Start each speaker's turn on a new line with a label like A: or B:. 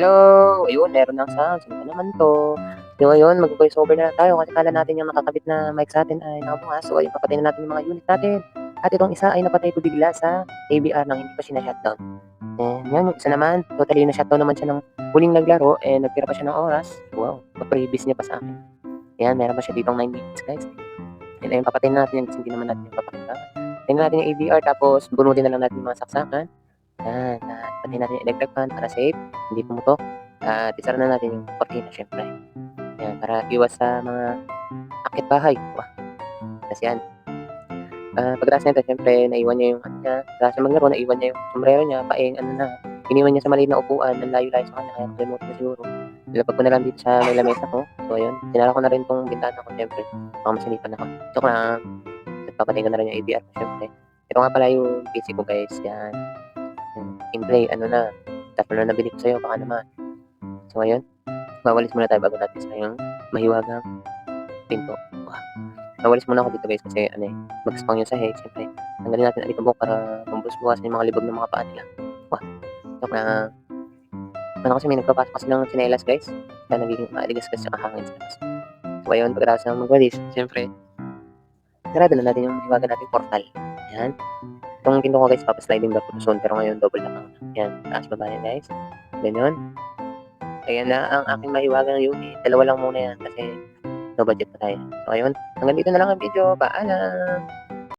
A: Hello! Ayun, meron ng sound. Sino ba naman 'to? So ayun, mag-voice over na tayo kasi akala natin yung nakakabit na mic sa'tin ay nakabukas. So ayun, papatayin na natin yung mga unit natin. At itong isa ay napatay ko bigla sa ABR nang hindi pa siya na-shutdown. And yan, yung isa naman, totally na-shutdown naman siya ng huling naglaro and nagtira pa siya ng oras. Wow, pa-previous niya pa sa akin. Yan, meron pa siya ditong 9 minutes guys. And ayun, papatayin na natin yan kasi hindi naman natin yung papakita. Tingnan natin yung ABR tapos bunutin na lang natin yung mga saksakan. Yan, at patayin natin fan para safe, hindi pumutok. At isara na natin yung cortina syempre. Yan, para iwas sa mga akit bahay. Wah. Kasi yan. Ah, pagkatapos nito, syempre, naiwan niya yung ano niya. Pagkatapos siya maglaro, naiwan niya yung sombrero niya, paeng, ano na. Iniwan niya sa maliit na upuan, ang layo-layo sa kanya, kaya nakalimutan ko siguro. Nilapag ko na lang dito sa may lamesa ko. So, ayun. Sinara ko na rin tong bintana ko, syempre. Baka masinipan ako. Joke lang. Nagpapatay ko na rin yung ABR ko, syempre. Ito nga pala yung PC ko, guys. Yan. Yan. In play, ano na. Tapos na nabili ko sa'yo, baka naman. So, ayun. Wawalis muna tayo bago natin sa yung mahiwagang pinto. Wow. Nawalis muna ako dito guys kasi ano eh, mag-spawn yung sahig. Siyempre, tanggalin natin ang alikabok para mabus-bukas yung mga libog ng mga paa nila. Wow. Joke na. Ano kasi may nagpapasok kasi ng chinelas guys. Kaya nagiging maaligas kasi sa hangin sa labas. So ayun, pagkatapos ng magwalis, siyempre, sarado na natin yung hiwaga natin portal. Yan. Itong pinto ko guys, papasliding back to soon. Pero ngayon, double na lang. Yan, taas baba yan guys. Ganyan. Ayan na ang aking mahiwagang unit. Dalawa lang muna yan kasi no budget pa tayo. So ayun, hanggang dito na lang ang video. Paalam!